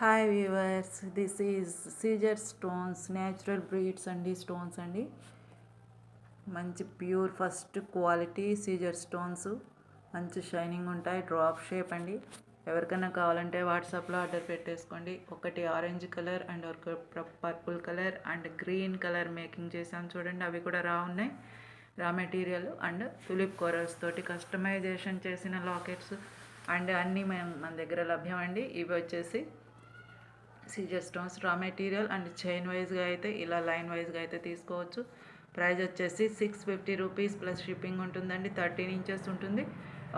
Hi viewers this is Caesar stones natural beads అండి stones అండి. మంచి pure first quality Caesar stones మంచి shining ఉంటాయి డ్రాప్ షేప్ అండి. ఎవరికైనా కావాలంటే వాట్సాప్లో ఆర్డర్ పెట్టేసుకోండి. ఒకటి ఆరెంజ్ కలర్ అండ్ ఒక purple colour and green colour making చేసాం చూడండి. అవి కూడా రా ఉన్నాయి. Raw material and tulip corals తోటి కస్టమైజేషన్ చేసిన లాకెట్స్ అండ్ అన్నీ మేము మన దగ్గర లభ్యం అండి ఇవి వచ్చేసి Caesar stones raw material and chain వైజ్గా అయితే ఇలా లైన్ వైజ్గా అయితే తీసుకోవచ్చు. ప్రైస్ వచ్చేసి six fifty rupees plus shipping ఉంటుందండి థర్టీన్ ఇంచెస్ ఉంటుంది.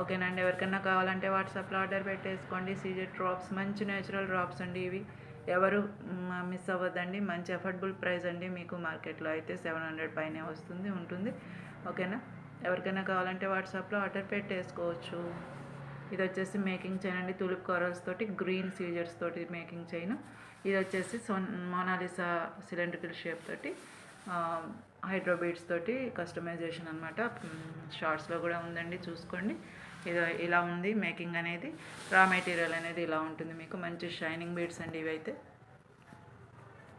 ఓకేనండి ఎవరికైనా కావాలంటే వాట్సాప్లో ఆర్డర్ పెట్టేసుకోండి. సీజర్ డ్రాప్స్ మంచి నేచురల్ డ్రాప్స్ అండి ఇవి. ఎవరు మిస్ అవ్వద్దండి మంచి అఫోర్డబుల్ ప్రైస్ అండి. మీకు మార్కెట్లో అయితే సెవెన్ హండ్రెడ్ పైనే వస్తుంది ఉంటుంది. ఓకేనా? ఎవరికైనా కావాలంటే వాట్సాప్లో ఆర్డర్ పెట్టేసుకోవచ్చు. ఇది వచ్చేసి మేకింగ్ చైన్ అండి. తులిప్ కారల్స్ తోటి గ్రీన్ సీజర్స్ తోటి మేకింగ్ చైన్. ఇది వచ్చేసి సోన్ మోనాలిసా సిలిండ్రికల్ షేప్ తోటి హైడ్రోబీడ్స్ తోటి కస్టమైజేషన్ అనమాట షార్ట్స్లో కూడా ఉందండి చూసుకోండి. ఇది ఇలా ఉంది మేకింగ్ అనేది. రా మెటీరియల్ అనేది ఇలా ఉంటుంది మీకు. మంచి షైనింగ్ బీడ్స్ అండి ఇవైతే.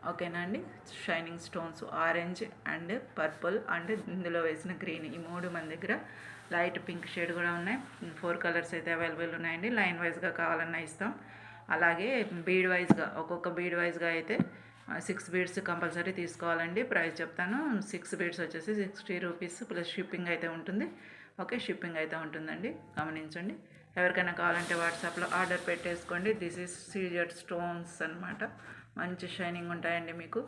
ఓకేనా అండి? Shining stones orange and purple and ఇందులో వేసిన గ్రీన్ ఈ మూడు మన దగ్గర. లైట్ పింక్ షేడ్ కూడా ఉన్నాయి. ఫోర్ కలర్స్ అయితే అవైలబుల్ ఉన్నాయండి. లైన్ వైజ్గా కావాలన్నా ఇస్తాం. అలాగే బీడ్ వైజ్గా ఒక్కొక్క బీడ్ వైజ్గా అయితే సిక్స్ బీడ్స్ కంపల్సరీ తీసుకోవాలండి. ప్రైస్ చెప్తాను. సిక్స్ బీడ్స్ వచ్చేసి సిక్స్టీ రూపీస్ ప్లస్ షిప్పింగ్ అయితే ఉంటుంది. ఓకే షిప్పింగ్ అయితే ఉంటుందండి. గమనించండి. ఎవరికైనా కావాలంటే వాట్సాప్లో ఆర్డర్ పెట్టేసుకోండి. దిస్ ఈజ్ సీజర్ స్టోన్స్ అనమాట మంచి షైనింగ్ ఉంటాయండి మీకు.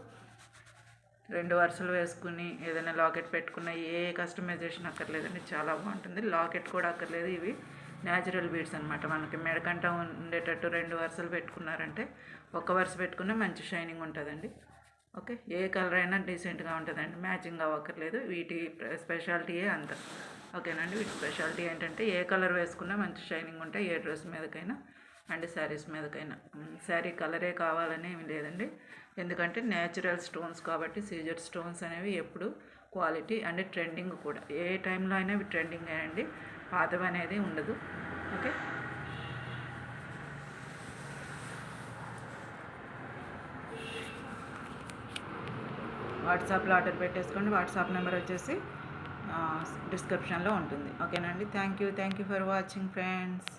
రెండు వరుసలు వేసుకుని ఏదైనా లాకెట్ పెట్టుకున్న ఏ కస్టమైజేషన్ అక్కర్లేదండి. చాలా బాగుంటుంది. లాకెట్ కూడా అక్కర్లేదు. ఇవి న్యాచురల్ బీడ్స్ అనమాట మనకి మెడకంట ఉండేటట్టు రెండు వరుసలు పెట్టుకున్నారంటే ఒక వరుస పెట్టుకునే మంచి షైనింగ్ ఉంటుందండి. ఓకే? ఏ కలర్ అయినా డీసెంట్గా ఉంటుందండి. మ్యాచింగ్ అవ్వక్కర్లేదు. వీటి స్పెషాలిటీయే అంత. ఓకేనండి వీటి స్పెషాలిటీ ఏంటంటే ఏ కలర్ వేసుకున్నా మంచి షైనింగ్ ఉంటాయి ఏ డ్రెస్ మీదకైనా అండ్ శారీస్ మీదకైనా. శారీ కలరే కావాలని ఏమి లేదండి. ఎందుకంటే న్యాచురల్ స్టోన్స్ కాబట్టి సీజర్ స్టోన్స్ అనేవి ఎప్పుడు క్వాలిటీ అండ్ ట్రెండింగ్ కూడా. ఏ టైంలో అయినా ఇవి ట్రెండింగ్ అండి. పాతవి అనేది ఉండదు. ఓకే? వాట్సాప్లో ఆర్డర్ పెట్టేసుకోండి. వాట్సాప్ నెంబర్ వచ్చేసి డిస్క్రిప్షన్లో ఉంటుంది. ఓకేనండి thank you thank you for watching friends